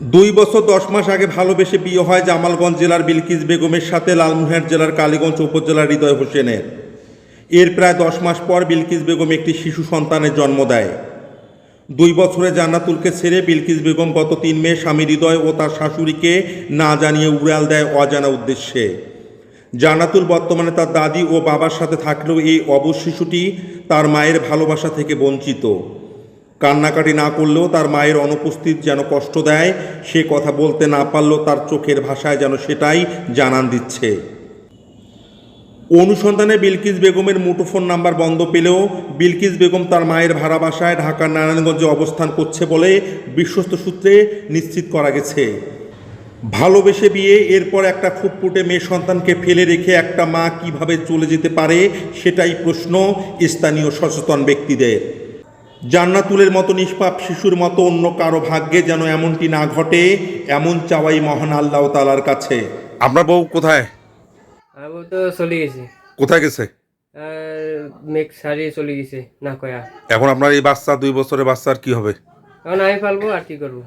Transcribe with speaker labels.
Speaker 1: দুই বছর দশ মাস আগে ভালোবেসে বিয়ে হয় জামালগঞ্জ জেলার বিলকিস বেগমের সাথে লালমোহর জেলার কালীগঞ্জ উপজেলার হৃদয় হোসেনের। এর প্রায় দশ মাস পর বিলকিস বেগম একটি শিশু সন্তানের জন্ম দেয়। দুই বছরে জান্নাতুলকে ছেড়ে বিলকিস বেগম গত তিন মেয়ে স্বামী হৃদয় ও তার শাশুড়িকে না জানিয়ে উড়াল দেয় অজানা উদ্দেশ্যে। জান্নাতুল বর্তমানে তার দাদি ও বাবার সাথে থাকলেও এই অবশ শিশুটি তার মায়ের ভালোবাসা থেকে বঞ্চিত। কান্নাকাটি না করলেও তার মায়ের অনুপস্থিত যেন কষ্ট দেয়, সে কথা বলতে না পারলেও তার চোখের ভাষায় যেন সেটাই জানান দিচ্ছে। অনুসন্ধানে বিলকিস বেগমের মুঠোফোন নাম্বার বন্ধ পেলেও বিলকিস বেগম তার মায়ের ভাড়া বাসায় ঢাকার নারায়ণগঞ্জে অবস্থান করছে বলে বিশ্বস্ত সূত্রে নিশ্চিত করা গেছে। ভালোবেসে বিয়ে, এরপর একটা ফুটফুটে মেয়ে সন্তানকে ফেলে রেখে একটা মা কীভাবে চলে যেতে পারে সেটাই প্রশ্ন স্থানীয় সচেতন ব্যক্তিদের। জান্নাতুলের মতো নিষ্পাপ শিশুর মতো অন্য কারও ভাগ্যে যেন এমনটি না ঘটে এমন চাওয়াই মহান আল্লাহ তালার কাছে।
Speaker 2: আপনার বউ কোথায়?
Speaker 3: ও তো চলে গেছে।
Speaker 2: কোথায় গেছে?
Speaker 3: মেঘ সারিয়ে চলে গেছে না কয়া
Speaker 2: এখন আপনার এই বাচ্চা দুই বছরের বাচ্চার কি হবে?
Speaker 3: এখন আমি পালবো আর কি করব?